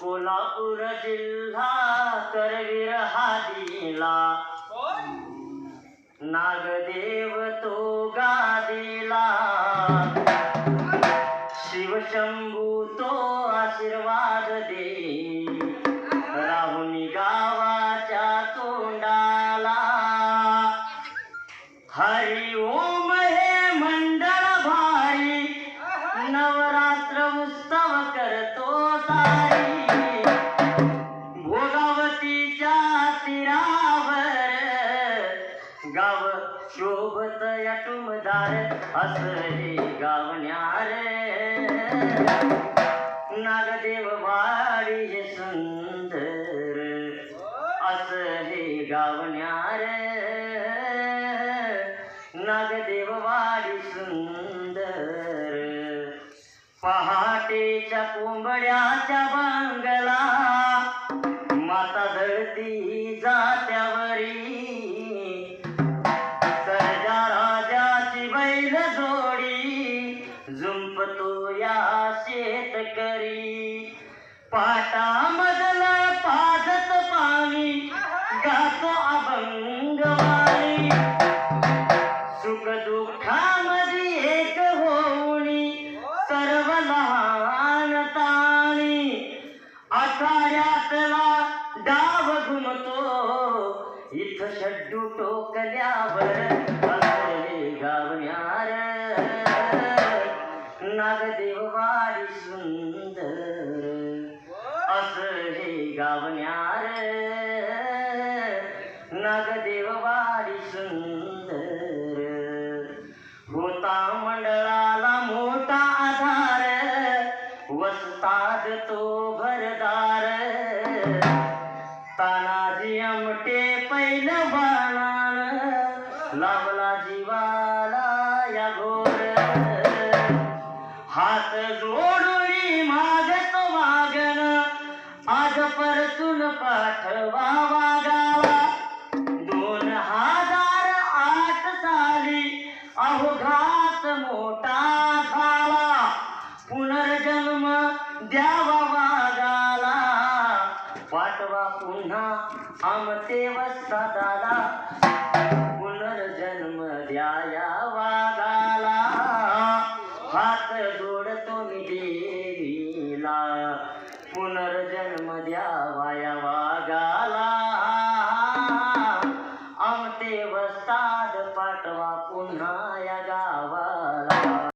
कोल्हापूर जिल्हा करवीर हा दिला नागदेव तो गादिला. शिवशंभू तो आशीर्वाद दे. राहुनी गावाच्या शोभत या टुमदार असले गावण्यार. नागदेव वाडी हे सुंदर असले गावण्यार. नागदेव वाडी सुंदर पहाटेच्या कोंबड्याच्या बांगला. माता दळती जात्या शेतकरी पाटामधला पाजत पाणी गातो अभंगवाणी सुख दुःखामध्ये एक होणी सर्व लहान ताणी. आठाऱ्यातला डाव घुमतो इथं शड्डू टोकल्यावर गावण्यार. नगदेव वाडी सुंदर. होता मंडळाला मोठा आधार. वसतात तो भरदार. तानाजी आमटे पैलवानान लावला जीवाला या घोर. हात जोड परतून पाठवा गावा दोन हजार आठ साली अवघात मोठा झाला. पुनर्जन्म द्यावा वागाला पाठवा पुन्हा आमते वस्तादाला. पुनर्जन्म द्याया वागा पुनर्जन्म द्यावा या वाघाला.